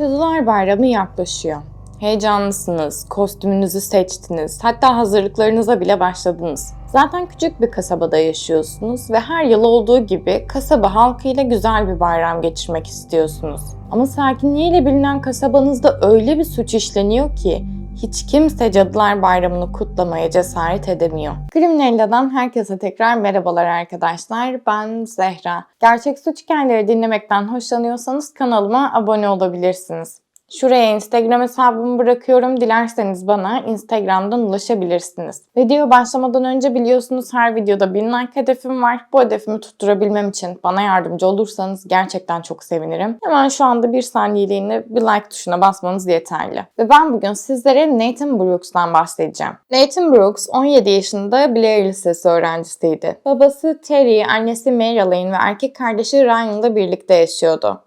Cadılar Bayramı yaklaşıyor. Heyecanlısınız, kostümünüzü seçtiniz, hatta hazırlıklarınıza bile başladınız. Zaten küçük bir kasabada yaşıyorsunuz ve her yıl olduğu gibi kasaba halkıyla güzel bir bayram geçirmek istiyorsunuz. Ama sakinliğiyle bilinen kasabanızda öyle bir suç işleniyor ki hiç kimse Cadılar Bayramı'nı kutlamaya cesaret edemiyor. Grimnella'dan herkese tekrar merhabalar arkadaşlar. Ben Zehra. Gerçek suç hikayeleri dinlemekten hoşlanıyorsanız kanalıma abone olabilirsiniz. Şuraya Instagram hesabımı bırakıyorum. Dilerseniz bana Instagram'dan ulaşabilirsiniz. Video başlamadan önce biliyorsunuz her videoda 1000 like hedefim var. Bu hedefimi tutturabilmem için bana yardımcı olursanız gerçekten çok sevinirim. Hemen şu anda bir saniyeliğine bir like tuşuna basmanız yeterli. Ve ben bugün sizlere Nathan Brooks'tan bahsedeceğim. Nathan Brooks 17 yaşında Blair Lisesi öğrencisiydi. Babası Terry, annesi Marilyn ve erkek kardeşi Ryan'la birlikte yaşıyordu.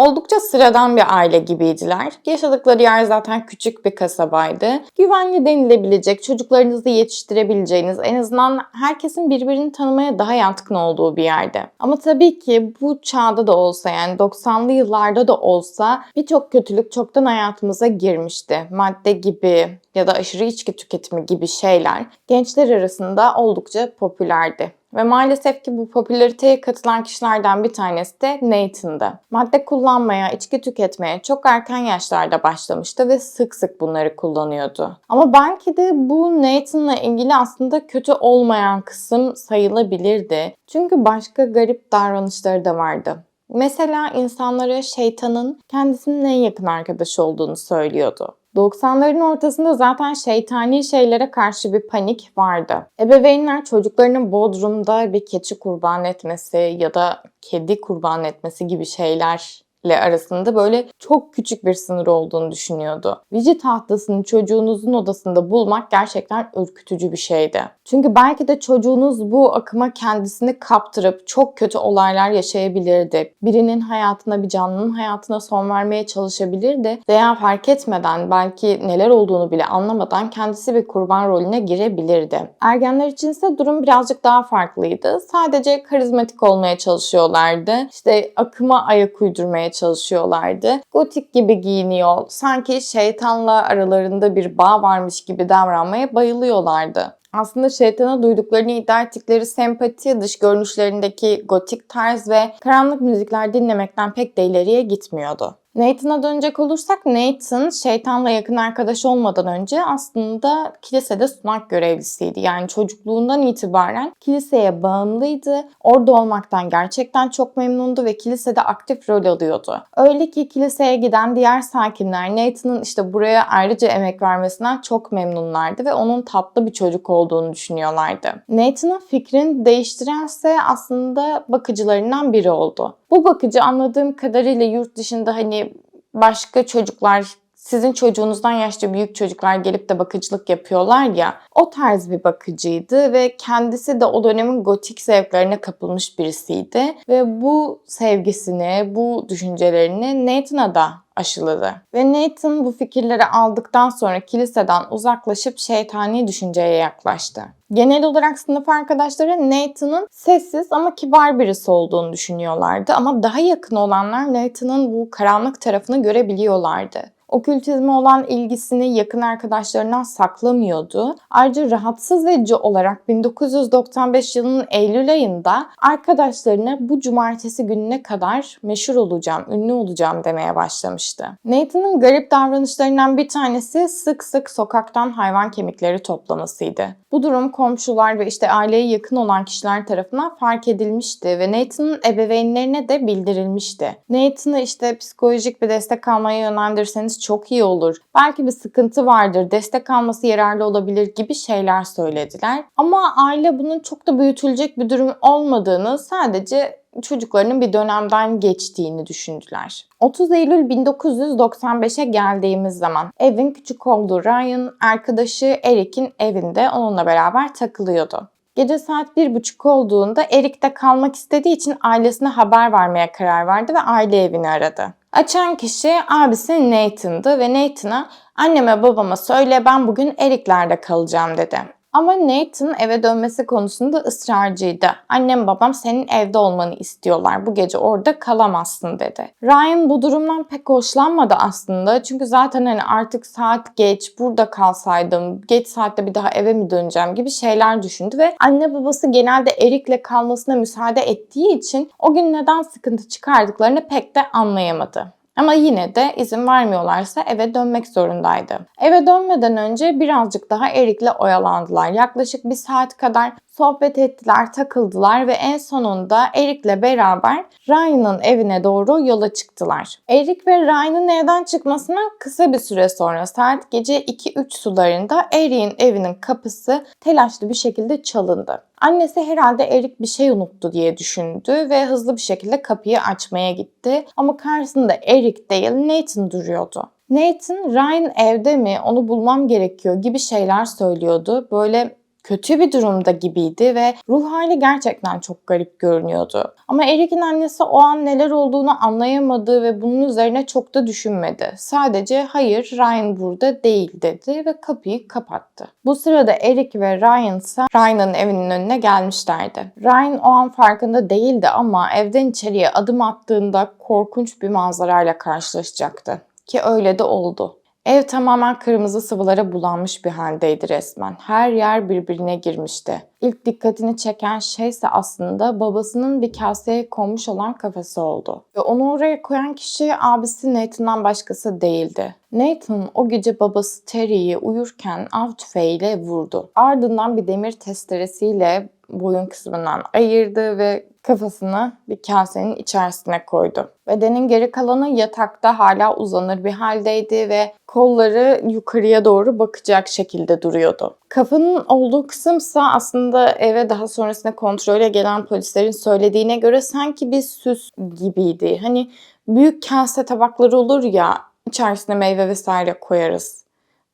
Oldukça sıradan bir aile gibiydiler. Yaşadıkları yer zaten küçük bir kasabaydı. Güvenli denilebilecek, çocuklarınızı yetiştirebileceğiniz, en azından herkesin birbirini tanımaya daha yatkın olduğu bir yerde. Ama tabii ki bu çağda da olsa yani 90'lı yıllarda da olsa birçok kötülük çoktan hayatımıza girmişti. Madde gibi ya da aşırı içki tüketimi gibi şeyler gençler arasında oldukça popülerdi. Ve maalesef ki bu popülariteye katılan kişilerden bir tanesi de Nathan'dı. Madde kullanmaya, içki tüketmeye çok erken yaşlarda başlamıştı ve sık sık bunları kullanıyordu. Ama belki de bu Nathan'la ilgili aslında kötü olmayan kısım sayılabilirdi. Çünkü başka garip davranışları da vardı. Mesela insanlara şeytanın kendisinin en yakın arkadaşı olduğunu söylüyordu. 90'ların ortasında zaten şeytani şeylere karşı bir panik vardı. Ebeveynler çocuklarının bodrumda bir keçi kurban etmesi ya da kedi kurban etmesi gibi şeyler ile arasında böyle çok küçük bir sınır olduğunu düşünüyordu. Vici tahtasını çocuğunuzun odasında bulmak gerçekten ürkütücü bir şeydi. Çünkü belki de çocuğunuz bu akıma kendisini kaptırıp çok kötü olaylar yaşayabilirdi. Birinin hayatına, bir canlının hayatına son vermeye çalışabilirdi veya fark etmeden belki neler olduğunu bile anlamadan kendisi bir kurban rolüne girebilirdi. Ergenler içinse durum birazcık daha farklıydı. Sadece karizmatik olmaya çalışıyorlardı. İşte akıma ayak uydurmaya çalışıyorlardı. Gotik gibi giyiniyor, sanki şeytanla aralarında bir bağ varmış gibi davranmaya bayılıyorlardı. Aslında şeytana duyduklarını iddia ettikleri sempati dış görünüşlerindeki gotik tarz ve karanlık müzikler dinlemekten pek de ileriye gitmiyordu. Nathan'a dönecek olursak Nathan şeytanla yakın arkadaş olmadan önce aslında kilisede sunak görevlisiydi. Yani çocukluğundan itibaren kiliseye bağımlıydı. Orada olmaktan gerçekten çok memnundu ve kilisede aktif rol alıyordu. Öyle ki kiliseye giden diğer sakinler Nathan'ın işte buraya ayrıca emek vermesinden çok memnunlardı ve onun tatlı bir çocuk olduğunu düşünüyorlardı. Nathan'ın fikrini değiştirense aslında bakıcılarından biri oldu. Bu bakıcı anladığım kadarıyla yurt dışında hani başka çocuklar sizin çocuğunuzdan yaşça büyük çocuklar gelip de bakıcılık yapıyorlar ya o tarz bir bakıcıydı ve kendisi de o dönemin gotik zevklerine kapılmış birisiydi ve bu sevgisini, bu düşüncelerini Nathan'a da aşıladı. Ve Nathan bu fikirleri aldıktan sonra kiliseden uzaklaşıp şeytani düşünceye yaklaştı. Genel olarak sınıf arkadaşları Nathan'ın sessiz ama kibar birisi olduğunu düşünüyorlardı ama daha yakın olanlar Nathan'ın bu karanlık tarafını görebiliyorlardı okültizme olan ilgisini yakın arkadaşlarından saklamıyordu. Ayrıca rahatsız edici olarak 1995 yılının Eylül ayında arkadaşlarına bu cumartesi gününe kadar meşhur olacağım, ünlü olacağım demeye başlamıştı. Nathan'ın garip davranışlarından bir tanesi sık sık sokaktan hayvan kemikleri toplamasıydı. Bu durum komşular ve işte aileye yakın olan kişiler tarafından fark edilmişti ve Nathan'ın ebeveynlerine de bildirilmişti. Nathan'ı işte psikolojik bir destek almaya yönlendirseniz çok iyi olur. Belki bir sıkıntı vardır, destek alması yararlı olabilir gibi şeyler söylediler. Ama aile bunun çok da büyütülecek bir durum olmadığını sadece çocuklarının bir dönemden geçtiğini düşündüler. 30 Eylül 1995'e geldiğimiz zaman evin küçük olduğu Ryan arkadaşı Eric'in evinde onunla beraber takılıyordu. Gece saat bir buçuk olduğunda Eric de kalmak istediği için ailesine haber vermeye karar verdi ve aile evini aradı. Açan kişi abisi Nathan'dı ve Nathan'a anneme babama söyle ben bugün Eric'lerde kalacağım dedi. Ama Nathan eve dönmesi konusunda ısrarcıydı. Annem babam senin evde olmanı istiyorlar. Bu gece orada kalamazsın dedi. Ryan bu durumdan pek hoşlanmadı aslında. Çünkü zaten hani artık saat geç, burada kalsaydım, geç saatte bir daha eve mi döneceğim gibi şeyler düşündü ve anne babası genelde Eric'le kalmasına müsaade ettiği için o gün neden sıkıntı çıkardıklarını pek de anlayamadı. Ama yine de izin vermiyorlarsa eve dönmek zorundaydı. Eve dönmeden önce birazcık daha Eric'le oyalandılar. Yaklaşık bir saat kadar sohbet ettiler, takıldılar ve en sonunda Eric'le beraber Ryan'ın evine doğru yola çıktılar. Eric ve Ryan'ın evden çıkmasına kısa bir süre sonra saat gece 2-3 sularında Eric'in evinin kapısı telaşlı bir şekilde çalındı. Annesi herhalde Eric bir şey unuttu diye düşündü ve hızlı bir şekilde kapıyı açmaya gitti. Ama karşısında Eric değil Nathan duruyordu. Nathan, Ryan evde mi, onu bulmam gerekiyor gibi şeyler söylüyordu. Böyle kötü bir durumda gibiydi ve ruh hali gerçekten çok garip görünüyordu. Ama Eric'in annesi o an neler olduğunu anlayamadı ve bunun üzerine çok da düşünmedi. Sadece hayır Ryan burada değil dedi ve kapıyı kapattı. Bu sırada Eric ve Ryan ise Ryan'ın evinin önüne gelmişlerdi. Ryan o an farkında değildi ama evden içeriye adım attığında korkunç bir manzarayla karşılaşacaktı. Ki öyle de oldu. Ev tamamen kırmızı sıvılara bulanmış bir haldeydi resmen. Her yer birbirine girmişti. İlk dikkatini çeken şey ise aslında babasının bir kaseye konmuş olan kafası oldu. Ve onu oraya koyan kişi abisi Nathan'dan başkası değildi. Nathan o gece babası Terry'i uyurken av tüfeğiyle vurdu. Ardından bir demir testeresiyle boyun kısmından ayırdı ve kafasını bir kasenin içerisine koydu. Bedenin geri kalanı yatakta hala uzanır bir haldeydi ve kolları yukarıya doğru bakacak şekilde duruyordu. Kafanın olduğu kısımsa aslında eve daha sonrasında kontrole gelen polislerin söylediğine göre sanki bir süs gibiydi. Hani büyük kase tabakları olur ya içerisine meyve vesaire koyarız.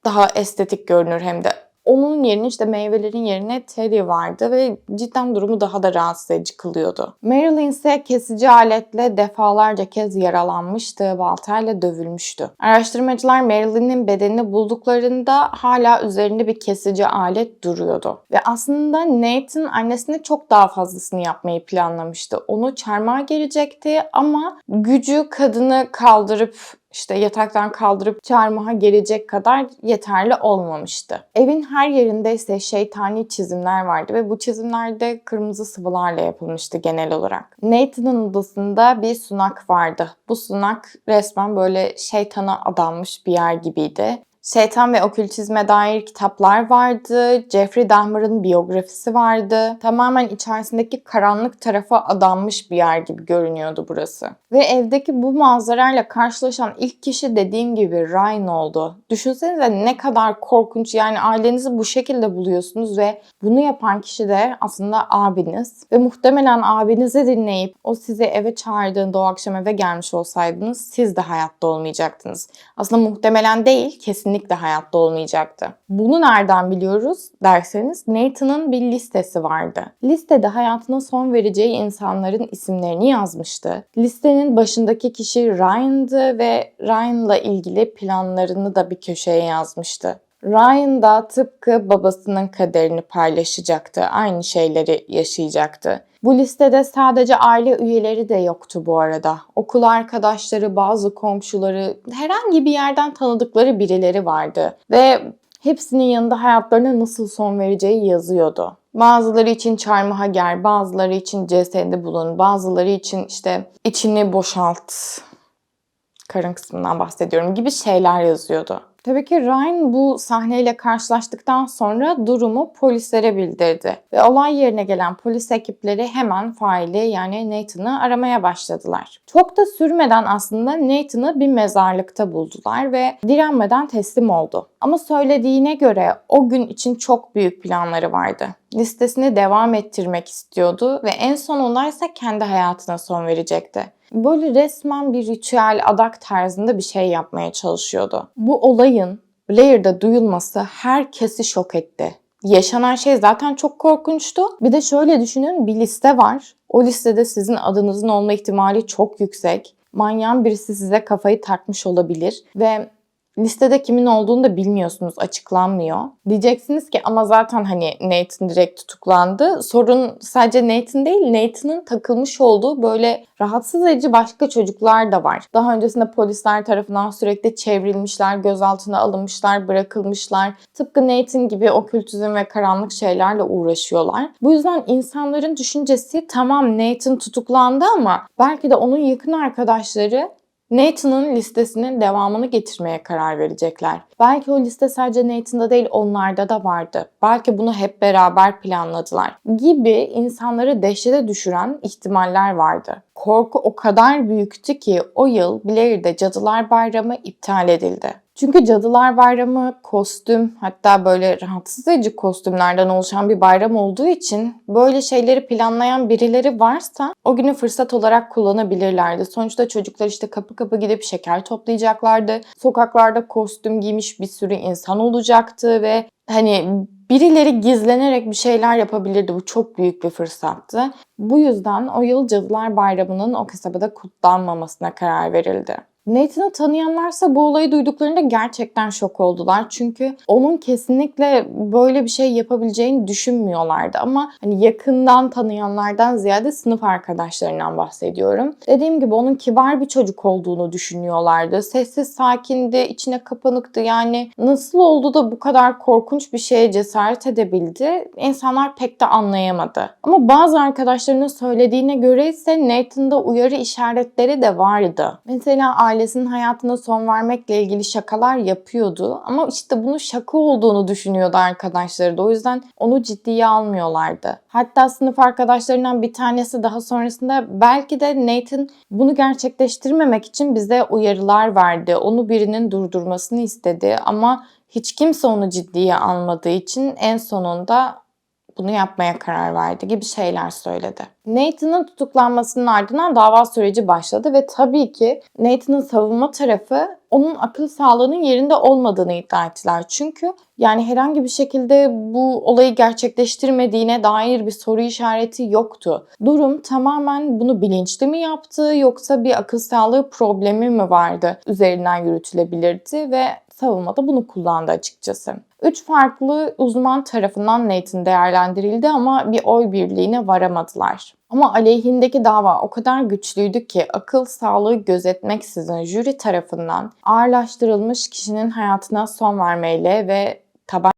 Daha estetik görünür hem de onun yerine işte meyvelerin yerine Terry vardı ve cidden durumu daha da rahatsız edici kılıyordu. Marilyn ise kesici aletle defalarca kez yaralanmıştı, baltayla dövülmüştü. Araştırmacılar Marilyn'in bedenini bulduklarında hala üzerinde bir kesici alet duruyordu. Ve aslında Nathan annesine çok daha fazlasını yapmayı planlamıştı. Onu çarmıha gelecekti ama gücü kadını kaldırıp işte yataktan kaldırıp çarmıha gelecek kadar yeterli olmamıştı. Evin her yerinde ise şeytani çizimler vardı ve bu çizimler de kırmızı sıvılarla yapılmıştı genel olarak. Nathan'ın odasında bir sunak vardı. Bu sunak resmen böyle şeytana adanmış bir yer gibiydi. Şeytan ve okültizme dair kitaplar vardı. Jeffrey Dahmer'ın biyografisi vardı. Tamamen içerisindeki karanlık tarafa adanmış bir yer gibi görünüyordu burası. Ve evdeki bu manzarayla karşılaşan ilk kişi dediğim gibi Ryan oldu. Düşünsenize ne kadar korkunç yani ailenizi bu şekilde buluyorsunuz ve bunu yapan kişi de aslında abiniz. Ve muhtemelen abinizi dinleyip o sizi eve çağırdığında o akşam eve gelmiş olsaydınız siz de hayatta olmayacaktınız. Aslında muhtemelen değil kesinlikle kesinlikle hayatta olmayacaktı. Bunu nereden biliyoruz derseniz Nathan'ın bir listesi vardı. Listede hayatına son vereceği insanların isimlerini yazmıştı. Listenin başındaki kişi Ryan'dı ve Ryan'la ilgili planlarını da bir köşeye yazmıştı. Ryan da tıpkı babasının kaderini paylaşacaktı. Aynı şeyleri yaşayacaktı. Bu listede sadece aile üyeleri de yoktu bu arada. Okul arkadaşları, bazı komşuları, herhangi bir yerden tanıdıkları birileri vardı. Ve hepsinin yanında hayatlarına nasıl son vereceği yazıyordu. Bazıları için çarmıha ger, bazıları için cesedi bulun, bazıları için işte içini boşalt, karın kısmından bahsediyorum gibi şeyler yazıyordu. Tabii ki Ryan bu sahneyle karşılaştıktan sonra durumu polislere bildirdi. Ve olay yerine gelen polis ekipleri hemen faili yani Nathan'ı aramaya başladılar. Çok da sürmeden aslında Nathan'ı bir mezarlıkta buldular ve direnmeden teslim oldu. Ama söylediğine göre o gün için çok büyük planları vardı. Listesini devam ettirmek istiyordu ve en sonunda ise kendi hayatına son verecekti. Böyle resmen bir ritüel adak tarzında bir şey yapmaya çalışıyordu. Bu olayın Blair'da duyulması herkesi şok etti. Yaşanan şey zaten çok korkunçtu. Bir de şöyle düşünün bir liste var. O listede sizin adınızın olma ihtimali çok yüksek. Manyan birisi size kafayı takmış olabilir ve Listede kimin olduğunu da bilmiyorsunuz, açıklanmıyor. Diyeceksiniz ki ama zaten hani Nathan direkt tutuklandı. Sorun sadece Nathan değil, Nathan'ın takılmış olduğu böyle rahatsız edici başka çocuklar da var. Daha öncesinde polisler tarafından sürekli çevrilmişler, gözaltına alınmışlar, bırakılmışlar. Tıpkı Nathan gibi okültizm ve karanlık şeylerle uğraşıyorlar. Bu yüzden insanların düşüncesi tamam Nathan tutuklandı ama belki de onun yakın arkadaşları Nathan'ın listesinin devamını getirmeye karar verecekler. Belki o liste sadece Nathan'da değil onlarda da vardı. Belki bunu hep beraber planladılar. Gibi insanları dehşete düşüren ihtimaller vardı. Korku o kadar büyüktü ki o yıl Blair'de Cadılar Bayramı iptal edildi. Çünkü Cadılar Bayramı kostüm hatta böyle rahatsız edici kostümlerden oluşan bir bayram olduğu için böyle şeyleri planlayan birileri varsa o günü fırsat olarak kullanabilirlerdi. Sonuçta çocuklar işte kapı kapı gidip şeker toplayacaklardı. Sokaklarda kostüm giymiş bir sürü insan olacaktı ve hani birileri gizlenerek bir şeyler yapabilirdi. Bu çok büyük bir fırsattı. Bu yüzden o yıl Cadılar Bayramı'nın o kasabada kutlanmamasına karar verildi. Nathan'ı tanıyanlarsa bu olayı duyduklarında gerçekten şok oldular. Çünkü onun kesinlikle böyle bir şey yapabileceğini düşünmüyorlardı. Ama hani yakından tanıyanlardan ziyade sınıf arkadaşlarından bahsediyorum. Dediğim gibi onun kibar bir çocuk olduğunu düşünüyorlardı. Sessiz, sakindi, içine kapanıktı. Yani nasıl oldu da bu kadar korkunç bir şeye cesaret edebildi? İnsanlar pek de anlayamadı. Ama bazı arkadaşlarının söylediğine göre ise Nathan'da uyarı işaretleri de vardı. Mesela ailesinin hayatına son vermekle ilgili şakalar yapıyordu. Ama işte bunun şaka olduğunu düşünüyordu arkadaşları da. O yüzden onu ciddiye almıyorlardı. Hatta sınıf arkadaşlarından bir tanesi daha sonrasında belki de Nathan bunu gerçekleştirmemek için bize uyarılar verdi. Onu birinin durdurmasını istedi ama hiç kimse onu ciddiye almadığı için en sonunda bunu yapmaya karar verdi gibi şeyler söyledi. Nathan'ın tutuklanmasının ardından dava süreci başladı ve tabii ki Nathan'ın savunma tarafı onun akıl sağlığının yerinde olmadığını iddia ettiler. Çünkü yani herhangi bir şekilde bu olayı gerçekleştirmediğine dair bir soru işareti yoktu. Durum tamamen bunu bilinçli mi yaptı yoksa bir akıl sağlığı problemi mi vardı üzerinden yürütülebilirdi ve savunmada bunu kullandı açıkçası. Üç farklı uzman tarafından Nathan değerlendirildi ama bir oy birliğine varamadılar. Ama aleyhindeki dava o kadar güçlüydü ki akıl sağlığı gözetmeksizin jüri tarafından ağırlaştırılmış kişinin hayatına son vermeyle ve taban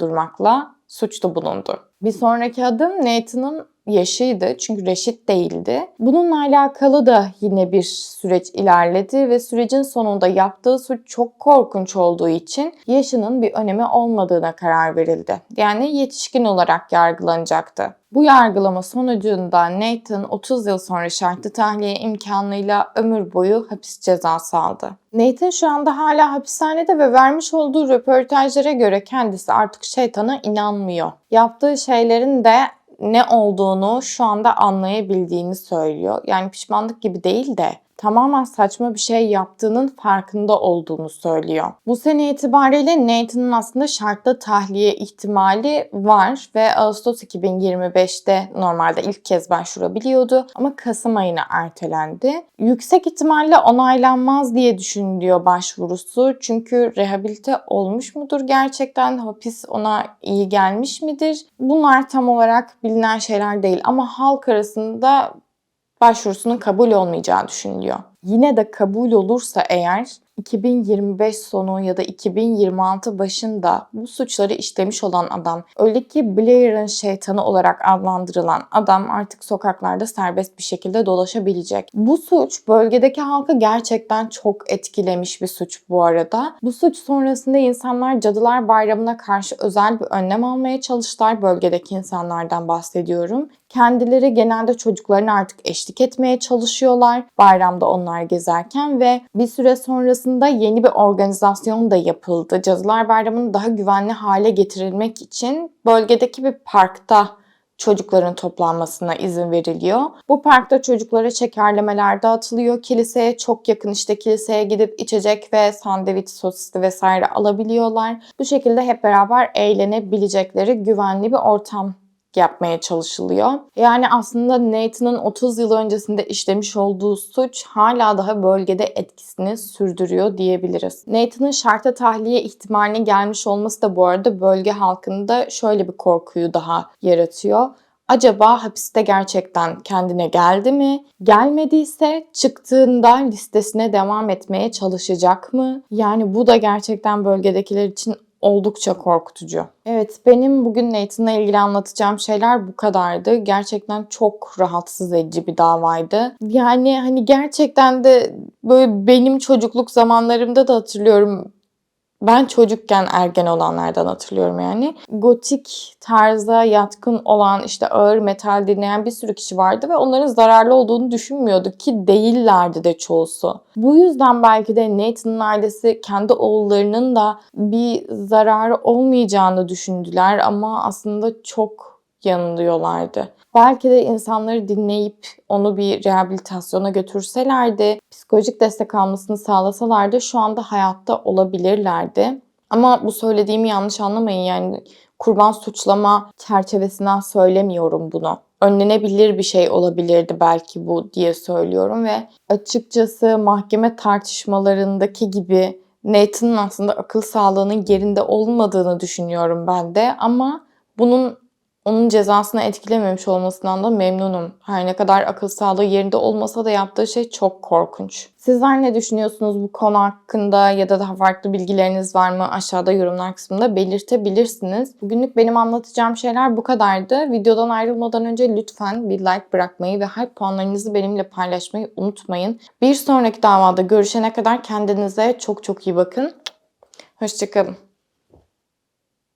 durmakla suçlu bulundu. Bir sonraki adım Nathan'ın yaşıydı çünkü reşit değildi. Bununla alakalı da yine bir süreç ilerledi ve sürecin sonunda yaptığı suç çok korkunç olduğu için yaşının bir önemi olmadığına karar verildi. Yani yetişkin olarak yargılanacaktı. Bu yargılama sonucunda Nathan 30 yıl sonra şartlı tahliye imkanıyla ömür boyu hapis cezası aldı. Nathan şu anda hala hapishanede ve vermiş olduğu röportajlara göre kendisi artık şeytana inanmıyor. Yaptığı şeylerin de ne olduğunu şu anda anlayabildiğini söylüyor. Yani pişmanlık gibi değil de tamamen saçma bir şey yaptığının farkında olduğunu söylüyor. Bu sene itibariyle Nathan'ın aslında şartlı tahliye ihtimali var ve Ağustos 2025'te normalde ilk kez başvurabiliyordu ama Kasım ayına ertelendi. Yüksek ihtimalle onaylanmaz diye düşünülüyor başvurusu çünkü rehabilite olmuş mudur gerçekten hapis ona iyi gelmiş midir? Bunlar tam olarak bilinen şeyler değil ama halk arasında başvurusunun kabul olmayacağı düşünülüyor. Yine de kabul olursa eğer 2025 sonu ya da 2026 başında bu suçları işlemiş olan adam, öyle ki Blair'ın şeytanı olarak adlandırılan adam artık sokaklarda serbest bir şekilde dolaşabilecek. Bu suç bölgedeki halkı gerçekten çok etkilemiş bir suç bu arada. Bu suç sonrasında insanlar Cadılar Bayramı'na karşı özel bir önlem almaya çalıştılar. Bölgedeki insanlardan bahsediyorum. Kendileri genelde çocuklarına artık eşlik etmeye çalışıyorlar. Bayramda onlar gezerken ve bir süre sonrasında yeni bir organizasyon da yapıldı. Cadılar Bayramı'nı daha güvenli hale getirilmek için bölgedeki bir parkta çocukların toplanmasına izin veriliyor. Bu parkta çocuklara şekerlemeler dağıtılıyor. Kiliseye çok yakın işte kiliseye gidip içecek ve sandviç, sosisli vesaire alabiliyorlar. Bu şekilde hep beraber eğlenebilecekleri güvenli bir ortam yapmaya çalışılıyor. Yani aslında Nathan'ın 30 yıl öncesinde işlemiş olduğu suç hala daha bölgede etkisini sürdürüyor diyebiliriz. Nathan'ın şarta tahliye ihtimaline gelmiş olması da bu arada bölge halkında şöyle bir korkuyu daha yaratıyor. Acaba hapiste gerçekten kendine geldi mi? Gelmediyse çıktığında listesine devam etmeye çalışacak mı? Yani bu da gerçekten bölgedekiler için oldukça korkutucu. Evet benim bugün Nathan'la ilgili anlatacağım şeyler bu kadardı. Gerçekten çok rahatsız edici bir davaydı. Yani hani gerçekten de böyle benim çocukluk zamanlarımda da hatırlıyorum ben çocukken ergen olanlardan hatırlıyorum yani. Gotik tarza yatkın olan işte ağır metal dinleyen bir sürü kişi vardı ve onların zararlı olduğunu düşünmüyorduk ki değillerdi de çoğusu. Bu yüzden belki de Nathan'ın ailesi kendi oğullarının da bir zararı olmayacağını düşündüler ama aslında çok yanılıyorlardı. Belki de insanları dinleyip onu bir rehabilitasyona götürselerdi, psikolojik destek almasını sağlasalardı şu anda hayatta olabilirlerdi. Ama bu söylediğimi yanlış anlamayın yani kurban suçlama çerçevesinden söylemiyorum bunu. Önlenebilir bir şey olabilirdi belki bu diye söylüyorum ve açıkçası mahkeme tartışmalarındaki gibi Nathan'ın aslında akıl sağlığının yerinde olmadığını düşünüyorum ben de ama bunun onun cezasını etkilememiş olmasından da memnunum. Her ne kadar akıl sağlığı yerinde olmasa da yaptığı şey çok korkunç. Sizler ne düşünüyorsunuz bu konu hakkında ya da daha farklı bilgileriniz var mı? Aşağıda yorumlar kısmında belirtebilirsiniz. Bugünlük benim anlatacağım şeyler bu kadardı. Videodan ayrılmadan önce lütfen bir like bırakmayı ve hype puanlarınızı benimle paylaşmayı unutmayın. Bir sonraki davada görüşene kadar kendinize çok çok iyi bakın. Hoşçakalın.